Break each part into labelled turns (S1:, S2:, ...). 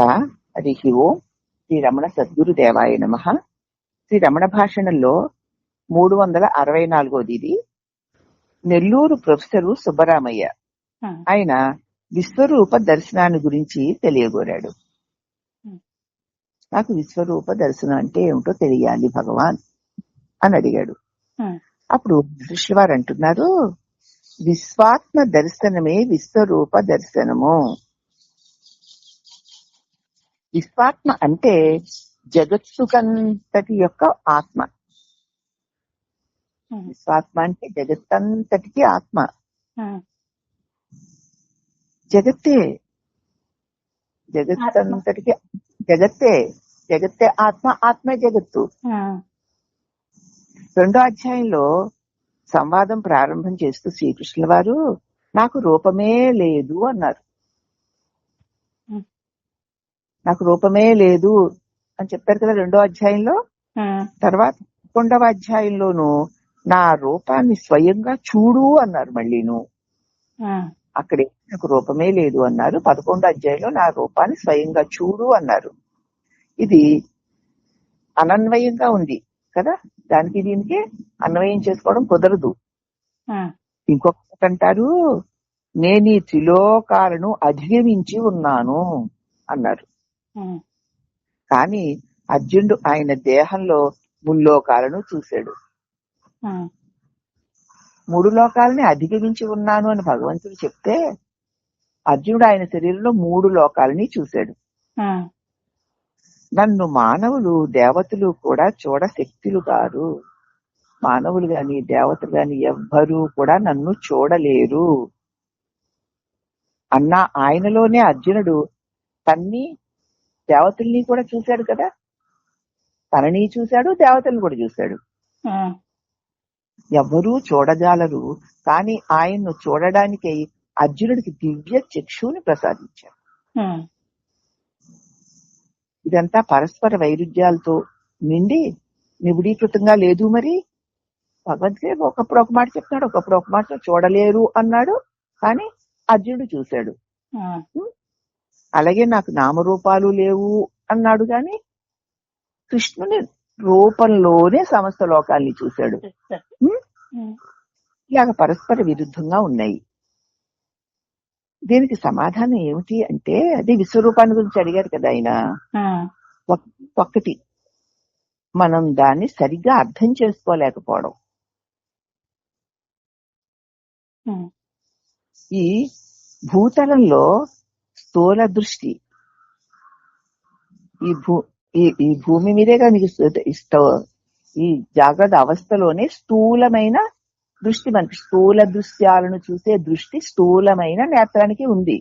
S1: హరి ఓం శ్రీ రమణ సద్గురుదేవాయ నమ శ్రీ రమణ భాషణంలో మూడు వందల అరవై నాలుగోది ఇది నెల్లూరు ప్రొఫెసరు సుబ్బరామయ్య. ఆయన విశ్వరూప దర్శనాన్ని గురించి తెలియగోరాడు. నాకు విశ్వరూప దర్శనం అంటే ఏమిటో తెలియాలి భగవాన్ అని అడిగాడు. అప్పుడు ఋషి వారు అంటున్నారు విశ్వాత్మ దర్శనమే విశ్వరూప దర్శనము. విశ్వాత్మ అంటే జగత్తుకంతటి యొక్క ఆత్మ. విశ్వాత్మ అంటే జగత్తంతటికి ఆత్మ. జగత్తే. జగత్తంతటికి జగత్తే. జగత్తే ఆత్మ ఆత్మే జగత్తు. రెండో అధ్యాయంలో సంవాదం ప్రారంభం చేస్తూ శ్రీకృష్ణుల వారు నాకు రూపమే లేదు అన్నారు. నాకు రూపమే లేదు అని చెప్పారు కదా రెండో అధ్యాయంలో. తర్వాత పదకొండవ అధ్యాయంలోను నా రూపాన్ని స్వయంగా చూడు అన్నారు మళ్ళీను. అక్కడే నాకు రూపమే లేదు అన్నారు. పదకొండో అధ్యాయంలో నా రూపాన్ని స్వయంగా చూడు అన్నారు. ఇది అనన్వయంగా ఉంది కదా? దానికి దీనికి అన్వయం చేసుకోవడం కుదరదు. ఇంకొకటి అంటారు నేను ఈ త్రిలోకాలను అధిగమించి ఉన్నాను అన్నారు. కానీ అర్జునుడు ఆయన దేహంలో ముల్లోకాలను చూశాడు. మూడు లోకాలని అధిగమించి ఉన్నాను అని భగవంతుడు చెప్తే అర్జునుడు ఆయన శరీరంలో మూడు లోకాలని చూశాడు. నన్ను మానవులు దేవతలు కూడా చూడ శక్తులు కారు. మానవులు గాని దేవతలు గాని ఎవ్వరూ కూడా నన్ను చూడలేరు. అన్న ఆయనలోనే అర్జునుడు తన్ని దేవతల్ని కూడా చూశాడు కదా? తనని చూశాడు దేవతల్ని కూడా చూశాడు.
S2: ఉమ్,
S1: ఎవ్వరూ చూడజాలరు కానీ ఆయన్ను చూడడానికి అర్జునుడికి దివ్య చక్షువుని ప్రసాదించాడు ఇదంతా పరస్పర వైరుధ్యాలతో నిండి నిబిడీకృతంగా లేదు మరి. భగవంతుడే ఒకప్పుడు ఒక మాట చెప్తున్నాడు ఒకప్పుడు ఒక మాట చూడలేరు అన్నాడు కానీ అర్జునుడు చూశాడు. అలాగే నాకు నామరూపాలు లేవు అన్నాడు గాని కృష్ణుని రూపంలోనే సమస్త లోకాల్ని చూశాడు. ఇలాగ పరస్పర విరుద్ధంగా ఉన్నాయి. దీనికి సమాధానం ఏమిటి అంటే అది విశ్వరూపాన్ని గురించి అడిగారు కదా ఆయన. ఒక్కటి. మనం దాన్ని సరిగ్గా అర్థం చేసుకోలేకపోవడం. ఈ భూతలంలో స్థూల దృష్టి ఈ భూ ఈ ఈ భూమి మీదేగా నీకు ఈ జాగ్రత్త అవస్థలోనే స్థూలమైన దృష్టి మనకి స్థూల దృశ్యాలను చూసే దృష్టి స్థూలమైన నేత్రానికి ఉంది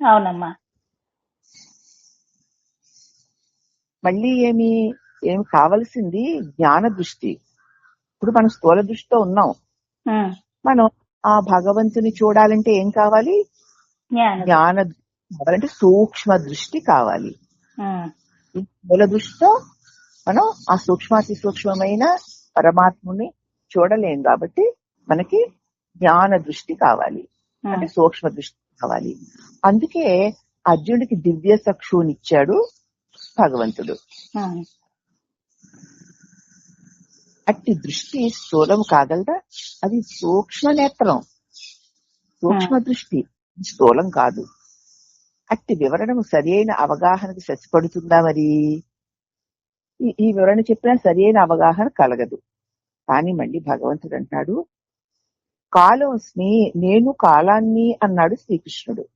S2: అవునమ్మా
S1: మళ్ళీ ఏమి ఏమి కావలసింది జ్ఞాన దృష్టి ఇప్పుడు మనం స్థూల దృష్టితో ఉన్నాం మనం ఆ భగవంతుని చూడాలంటే ఏం కావాలి
S2: జ్ఞాన
S1: కావాలంటే సూక్ష్మ దృష్టి కావాలి. మూల దృష్టితో మనం ఆ సూక్ష్మాతి సూక్ష్మమైన పరమాత్ముని చూడలేం కాబట్టి మనకి జ్ఞాన దృష్టి కావాలి. అంటే సూక్ష్మ దృష్టి కావాలి. అందుకే అర్జునుడికి దివ్య చక్షునిచ్చాడు భగవంతుడు. అట్టి దృష్టి స్థూలం కాగలదా? అది సూక్ష్మ నేత్రం. సూక్ష్మ దృష్టి స్థూలం కాదు. అట్టి వివరణము సరి అయిన అవగాహనకు ససిపడుతుందా మరి? ఈ- వివరణ చెప్పినా సరి అయిన అవగాహన కలగదు. కానీ మళ్ళీ భగవంతుడు అంటాడు కాలోస్మి నేను కాలాన్ని అన్నాడు శ్రీకృష్ణుడు.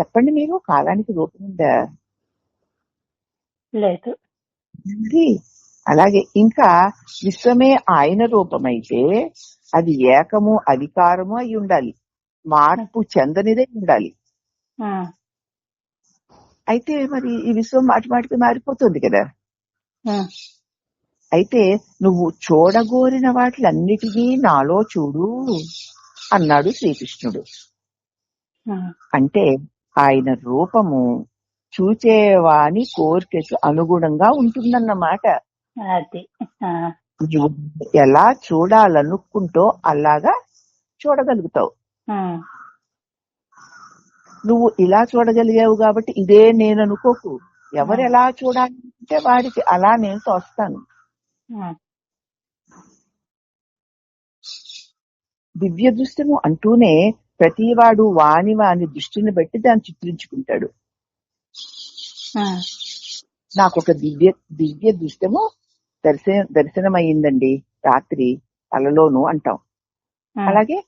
S1: చెప్పండి మీరు కాలానికి రూపం ఉందా?
S2: లేదు.
S1: అలాగే ఇంకా విశ్వమే ఆయన రూపమైతే అది ఏకము అధికారము అయి ఉండాలి. మార్పు చెందనిదే ఉండాలి. అయితే మరి ఈ విశ్వం మాటి మాటికి మారిపోతుంది కదా. అయితే నువ్వు చూడగోరిన వాటిలన్నిటినీ నాలో చూడు అన్నాడు శ్రీకృష్ణుడు. అంటే ఆయన రూపము చూచేవాని కోరికకు అనుగుణంగా ఉంటుందన్నమాట. ఎలా చూడాలనుకుంటో అలాగా చూడగలుగుతావు. నువ్వు ఇలా చూడగలిగావు కాబట్టి ఇదే నేను అనుకోకు. ఎవరు ఎలా చూడాలంటే వారికి అలా నేను తోస్తాను. దివ్య దృశ్యము అంటూనే ప్రతివాడు వాని వాని దృష్టిని బట్టి దాన్ని చిత్రించుకుంటాడు. నాకు ఒక దివ్య దివ్య దృశ్యము దర్శన దర్శనమైందండి రాత్రి కలలోను అంటాం. అలాగే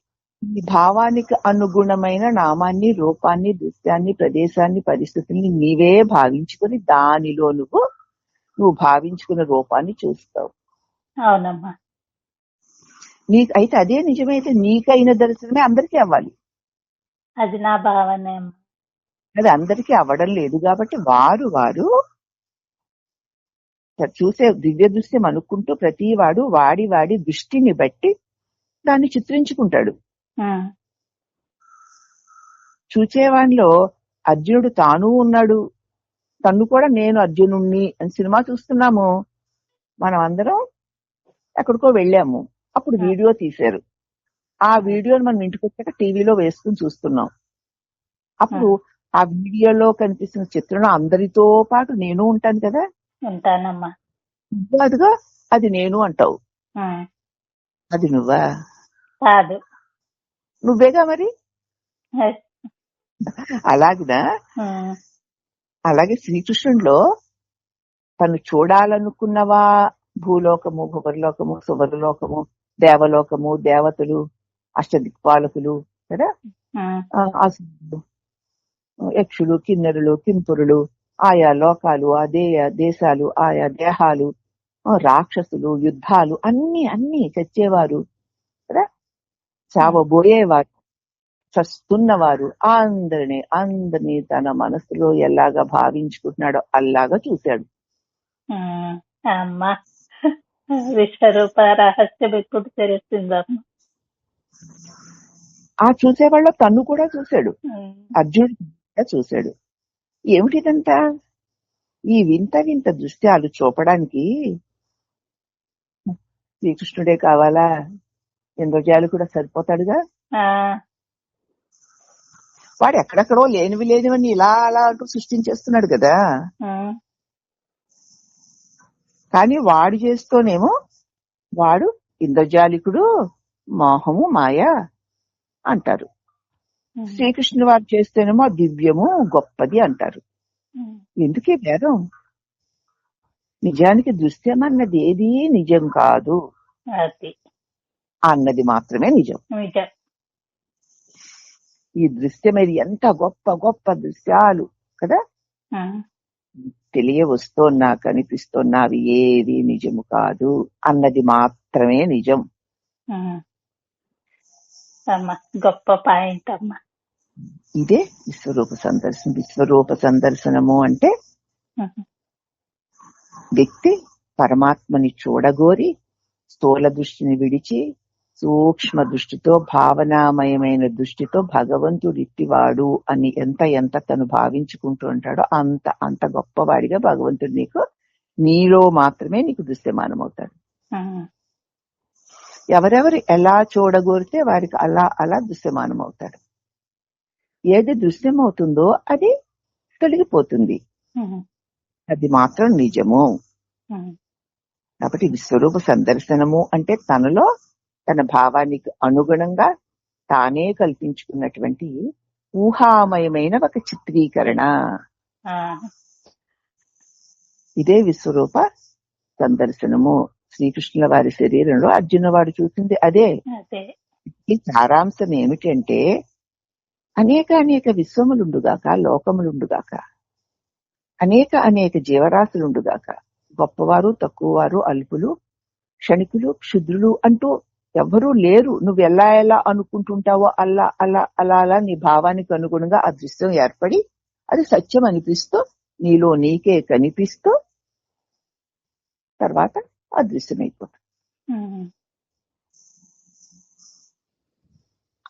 S1: ఈ భావానికి అనుగుణమైన నామాన్ని రూపాన్ని దృశ్యాన్ని ప్రదేశాన్ని పరిస్థితుల్ని నీవే భావించుకొని దానిలో నువ్వు నువ్వు భావించుకున్న రూపాన్ని చూస్తావు.
S2: అవునమ్మా.
S1: నీకు అయితే అదే నిజమైతే నీకైన దర్శనమే అందరికీ అవ్వాలి.
S2: అది నా భావనే
S1: అది అందరికీ అవ్వడం లేదు కాబట్టి వారు వారు చూసే దివ్య దృశ్యం అనుకుంటూ ప్రతి వాడు వాడి వాడి దృష్టిని బట్టి దాన్ని చిత్రించుకుంటాడు. చూచేవాడిలో అర్జునుడు తాను ఉన్నాడు. తను కూడా నేను అర్జునుణ్ణి అని సినిమా చూస్తున్నాము. మనం అందరం ఎక్కడికో వెళ్ళాము. అప్పుడు వీడియో తీశారు. ఆ వీడియోని మనం ఇంటికి వచ్చాక టీవీలో వేసుకుని చూస్తున్నాం. అప్పుడు ఆ. వీడియోలో కనిపిస్తున్న చిత్రంలో అందరితో పాటు నేను ఉంటాను కదా?
S2: ఉంటానమ్మా.
S1: అదిగా అది నేను అంటావు. అది నువ్వా?
S2: కాదు.
S1: నువ్వేగా మరి? అలాగినా? అలాగే శ్రీకృష్ణుడిలో తను చూడాలనుకున్నవా భూలోకము భువర్లోకము సువర్లోకము దేవలోకము దేవతలు అష్టదిక్పాలకులు కదా? అసురులు యక్షులు కిన్నెరులు కింపురులు ఆయా లోకాలు ఆ దే దేశాలు ఆయా దేహాలు రాక్షసులు యుద్ధాలు అన్ని అన్ని చచ్చేవారు. చావబోయేవారు చస్తున్నవారు అందరిని అందరినీ తన మనసులో ఎలాగా భావించుకుంటున్నాడో అల్లాగా చూశాడు.
S2: అమ్మా. విశ్వరూప రహస్యం ఎప్పుడు తెలుస్తుందమ్మా
S1: ఆ చూసేవాళ్ళ తను కూడా చూశాడు. అర్జునుడు కూడా చూశాడు. ఏమిటిదంతా? ఈ వింత వింత దృశ్యాలు చూపడానికి శ్రీకృష్ణుడే కావాలా? ఇంద్రజాలు కూడా సరిపోతాడుగా. వాడు ఎక్కడెక్కడో లేనివి లేనివన్నీ ఇలా అలా అంటూ సృష్టించేస్తున్నాడు కదా. కానీ వాడు చేస్తూనేమో వాడు ఇంద్రజాలికుడు మోహము మాయ అంటారు. శ్రీకృష్ణుడు వాడు చేస్తేనేమో దివ్యము గొప్పది అంటారు. ఎందుకే భేదం? నిజానికి దృశ్యం అన్నది ఏది నిజం కాదు. అన్నది మాత్రమే నిజం. ఈ దృశ్యం ఇది ఎంత గొప్ప గొప్ప దృశ్యాలు కదా? తెలియ వస్తున్నా కనిపిస్తున్నా అవి ఏది నిజము కాదు అన్నది మాత్రమే నిజం.
S2: గొప్ప పాయింట్ అమ్మా.
S1: ఇదే విశ్వరూప సందర్శనం విశ్వరూప సందర్శనము అంటే వ్యక్తి పరమాత్మని చూడగోరి స్థూల దృష్టిని విడిచి సూక్ష్మ దృష్టితో భావనామయమైన దృష్టితో భగవంతుడు ఇట్టివాడు అని ఎంత ఎంత తను భావించుకుంటూ ఉంటాడో అంత అంత గొప్పవాడిగా భగవంతుడు నీకు నీలో మాత్రమే నీకు దృశ్యమానం అవుతాడు ఎవరెవరు ఎలా చూడగోరితే వారికి అలా అలా దృశ్యమానం అవుతాడు ఏది దృశ్యం అవుతుందో అది తొలగిపోతుంది. అది మాత్రం నిజము. కాబట్టి విశ్వరూప సందర్శనము అంటే తనలో తన భావానికి అనుగుణంగా తానే కల్పించుకున్నటువంటి ఊహామయమైన ఒక చిత్రీకరణ. ఇదే విశ్వరూప సందర్శనము. శ్రీకృష్ణుల వారి శరీరంలో అర్జున వాడు చూసింది అదే.
S2: అదే.
S1: ఈ సారాంశం ఏమిటంటే అనేక అనేక విశ్వములుండుగాక లోకములుండుగాక అనేక అనేక జీవరాశులుండుగాక గొప్పవారు తక్కువవారు అల్పులు క్షణికులు క్షుద్రులు అంటూ ఎవ్వరూ లేరు. నువ్వు ఎలా ఎలా అనుకుంటుంటావో అలా అలా అలా అలా నీ భావానికి అనుగుణంగా ఆ దృశ్యం ఏర్పడి అది సత్యం అనిపిస్తూ నీలో నీకే కనిపిస్తూ తర్వాత అదృశ్యమైపోతుంది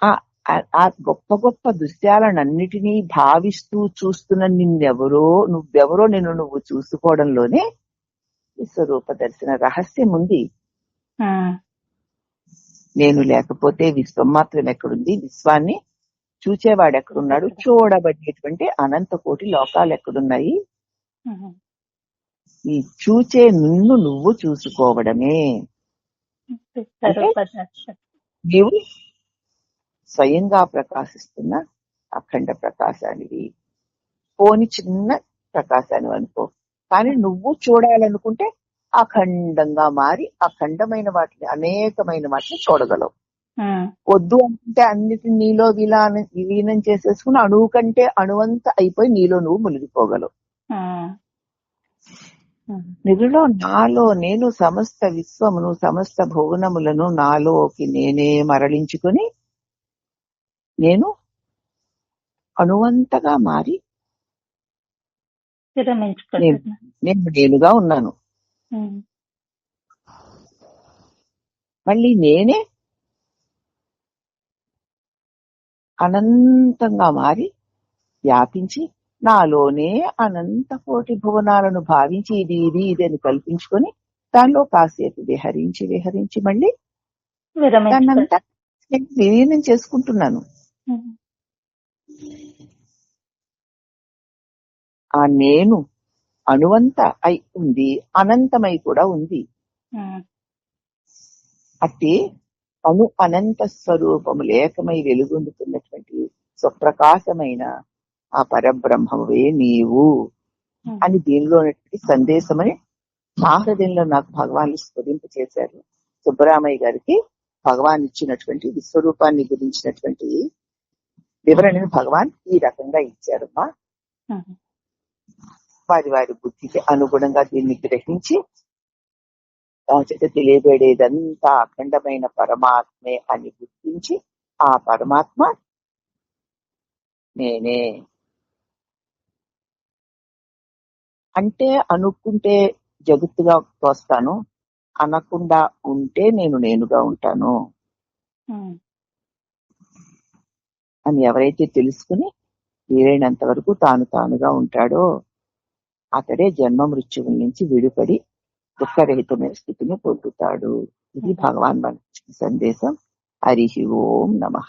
S1: ఆ- గొప్ప గొప్ప దృశ్యాలన్నిటినీ భావిస్తూ చూస్తున్న నిన్నెవరో నువ్వెవరో నిన్ను నువ్వు చూసుకోవడంలోనే విశ్వరూప దర్శన రహస్యం ఉంది. నేను లేకపోతే విశ్వం మాత్రం ఎక్కడుంది? విశ్వాన్ని చూచేవాడు ఎక్కడున్నాడు? చూడబడేటువంటి అనంత కోటి లోకాలు ఎక్కడున్నాయి. ఈ చూచే నిన్ను నువ్వు చూసుకోవడమే. నీవు స్వయంగా ప్రకాశిస్తున్న అఖండ ప్రకాశానివి. పోని చిన్న ప్రకాశాన్ని అనుకో. కానీ నువ్వు చూడాలనుకుంటే అఖండంగా మారి అఖండమైన వాటిని అనేకమైన వాటిని చూడగలవు. వద్దు అంటే అన్నిటిని నీలో విలాన విలీనం చేసేసుకుని అణువు కంటే అణువంత అయిపోయి నీలో నువ్వు మునిగిపోగలవు. నిధిలో నాలో నేను సమస్త విశ్వమును సమస్త భువనములను నాలోకి నేనే మరలించుకొని నేను అణువంతగా మారి నేను నేనుగా ఉన్నాను. మళ్ళీ నేనే అనంతంగా మారి వ్యాపించి నాలోనే అనంత కోటి భువనాలను భావించి ఇది ఇది ఇది అని కల్పించుకొని దానిలో కాసేపు విహరించి విహరించి మళ్ళీ దాన్నంతా విలీనం చేసుకుంటున్నాను. ఆ నేను అణువంత అయి ఉంది అనంతమై కూడా ఉంది. అట్టి అణు అనంత స్వరూపము లేకమై వెలుగొందుతున్నటువంటి స్వప్రకాశమైన ఆ పరబ్రహ్మవే నీవు. అని దీనిలో సందేశమని నా హృదయంలో నాకు భగవాన్ స్ఫురింపు చేశారు సుబ్బరామయ్య గారికి భగవాన్ ఇచ్చినటువంటి విశ్వరూపాన్ని గురించినటువంటి వివరణను భగవాన్ ఈ రకంగా ఇచ్చారమ్మా. వారి వారి బుద్ధికి అనుగుణంగా దీన్ని గ్రహించి చేత తెలియబడేదంతా అఖండమైన పరమాత్మే అని గుర్తించి ఆ పరమాత్మ నేనే అంటే అనుకుంటే జగత్తుగా తోస్తాను అనకుండా ఉంటే నేను నేనుగా ఉంటాను. అని ఎవరైతే తెలుసుకుని వీలైనంత వరకు తాను తానుగా ఉంటాడో అతడే జన్మ మృత్యువుల నుంచి విడిపడి దుఃఖరహితమైన స్థితిని పొందుతాడు. ఇది భగవాన్ మనకి సందేశం. హరి ఓం నమః.